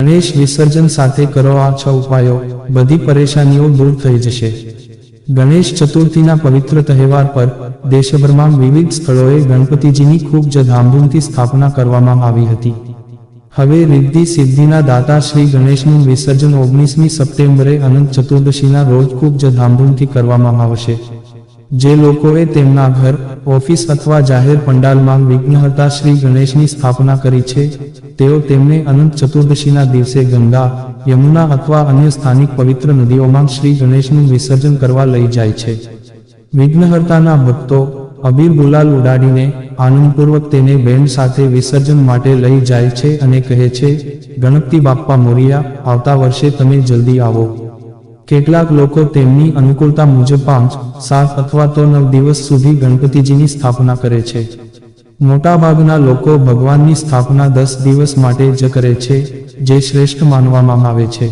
ગણેશ વિસર્જન સાથે કરો આ છ ઉપાયો. બધી પરેશાનીઓ દૂર થઈ જશે. ગણેશ ચતુર્થીના પવિત્ર તહેવાર પર દેશભરમાં વિવિધ સ્થળોએ ગણપતિજીની ખૂબ જ ધામધૂમથી સ્થાપના કરવામાં આવી હતી. હવે રિદ્ધિ સિદ્ધિના દાતા શ્રી ગણેશનું વિસર્જન ઓગણીસમી સપ્ટેમ્બરે અનંત ચતુર્દશીના રોજ ખૂબ જ ધામધૂમથી કરવામાં આવશે. જે લોકોએ તેમના ઘર, ઓફિસ અથવા જાહેર પંડાલમાં વિઘ્નહર્તા શ્રી ગણેશની સ્થાપના કરી છે. તેઓ તેમને અનંત ચતુર્દશીના દિવસે ગંગા, યમુના અથવા અન્ય સ્થાનિક પવિત્ર નદીઓમાં શ્રી ગણેશનું વિસર્જન કરવા લઈ જાય છે. વિઘ્નહર્તાના ભક્તો અબીર ગુલાલ ઉડાડીને આનંદપૂર્વક તેને બેન્ડ સાથે વિસર્જન માટે લઈ જાય છે અને કહે છે, ગણપતિ બાપ્પા મોરિયા, આવતા વર્ષે તમે જલ્દી આવો. કેટલાક લોકો તેમની અનુકૂળતા મુજબ પાંચ, સાત અથવા તો નવ દિવસ સુધી ગણપતિજીની સ્થાપના કરે છે. મોટાભાગના લોકો ભગવાનની સ્થાપના દસ દિવસ માટે જ કરે છે, જે શ્રેષ્ઠ માનવામાં આવે છે.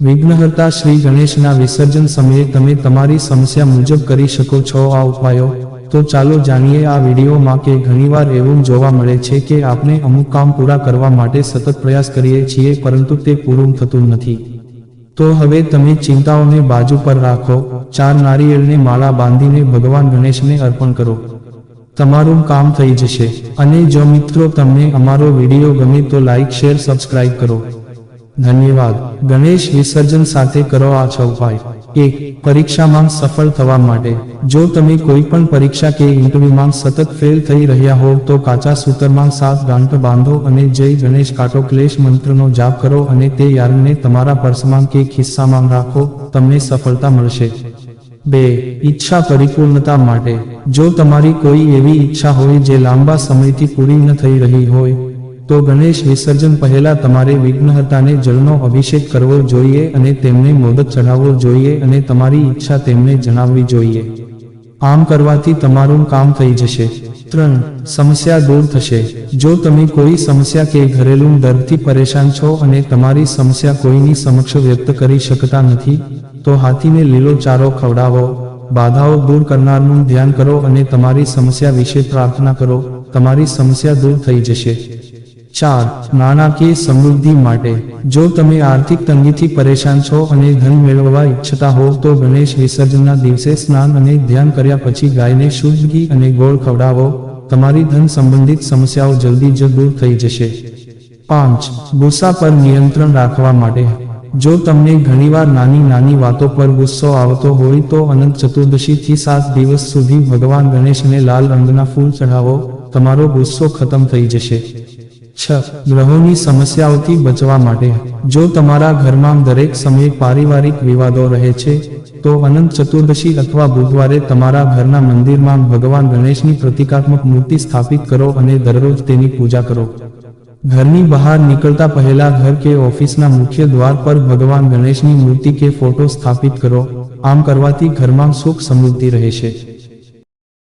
વિઘ્નહર્તા શ્રી ગણેશના વિસર્જન સમયે તમે તમારી સમસ્યા મુજબ કરી શકો છો આ ઉપાયો. તો ચાલો જાણીએ આ વિડીયોમાં કે ઘણીવાર એવું જોવા મળે છે કે આપણે અમુક કામ પૂરા કરવા માટે સતત પ્રયાસ કરીએ છીએ, પરંતુ તે પૂરું થતું નથી. તો હવે તમે ચિંતાઓને બાજુ પર રાખો. ચાર નારિયેળને માળા બાંધીને ભગવાન ગણેશને અર્પણ કરો. તમારું કામ થઈ જશે. અને જો મિત્રો તમને અમારો વીડિયો ગમે તો લાઇક શેર, સબસ્ક્રાઇબ કરો. ધન્યવાદ. ગણેશ વિસર્જન સાથે કરો આ છ એક પરીક્ષામાં સફળ થવા માટે. જો તમે કોઈ પણ પરીક્ષા કે ઇન્ટરવ્યુમાં સતત ફેલ થઈ રહ્યા હોવ તો કાચા સૂતરમાં સાત ગાંઠ બાંધો અને જય ગણેશ કાટો ક્લેશ મંત્રનો જાપ કરો અને તે યારને તમારા પર્સમાં કે ખિસ્સામાં રાખો, તમને સફળતા મળશે. બે, ઈચ્છા પરિપૂર્ણતા માટે. જો તમારી કોઈ એવી ઈચ્છા હોય જે લાંબા સમયથી પૂરી ન થઈ રહી હોય તો ગણેશ વિસર્જન પહેલા તમારે વિઘ્નહર્તાને જળનો અભિષેક કરવો જોઈએ અને તેમને મોદક ચઢાવવો જોઈએ અને તમારી ઈચ્છા તેમને જણાવવી જોઈએ. આમ કરવાથી તમારું કામ થઈ જશે. ત્રણ, સમસ્યા દૂર થશે. જો તમે કોઈ સમસ્યા કે ઘરેલું દર્દથી પરેશાન છો અને તમારી સમસ્યા કોઈની સમક્ષ વ્યક્ત કરી શકતા નથી, તો હાથીને લીલો ચારો ખવડાવો. બાધાઓ દૂર કરનારનું ધ્યાન કરો અને તમારી સમસ્યા વિશે પ્રાર્થના કરો. તમારી સમસ્યા દૂર થઈ જશે. ચાર, નાણાકીય સમૃદ્ધિ માટે. જો તમે આર્થિક તંગીથી પરેશાન છો અને ધન મેળવવા ઈચ્છતા હો તો ગણેશ વિસર્જનના દિવસે સ્નાન અને ધ્યાન કર્યા પછી ગાયને શુદ્ધ અને ગોળ ખવડાવો. તમારી ધન સંબંધિત સમસ્યાઓ જલ્દી જ દૂર થઈ જશે. પાંચ, ગુસ્સા પર નિયંત્રણ રાખવા માટે. જો તમને ઘણીવાર નાની નાની વાતો પર ગુસ્સો આવતો હોય, તો અનંત ચતુર્દશીથી સાત દિવસ સુધી ભગવાન ગણેશને લાલ રંગના ફૂલ ચઢાવો. તમારો ગુસ્સો ખતમ થઈ જશે. છ ગ્રહોની સમસ્યાઓથી બચવા માટે. જો તમારા ઘરમાં દરેક સમયે પારિવારિક વિવાદો રહે છે, તો અનંત ચતુર્દશી અથવા બુધવારે તમારા ઘરના મંદિરમાં ભગવાન ગણેશની પ્રતિકાત્મક મૂર્તિ સ્થાપિત કરો અને દરરોજ તેની પૂજા કરો. ઘરની બહાર નીકળતા પહેલા ઘર કે ઓફિસના મુખ્ય દ્વાર પર ભગવાન ગણેશની મૂર્તિ કે ફોટો સ્થાપિત કરો. આમ કરવાથી ઘરમાં સુખ સમૃદ્ધિ રહેશે.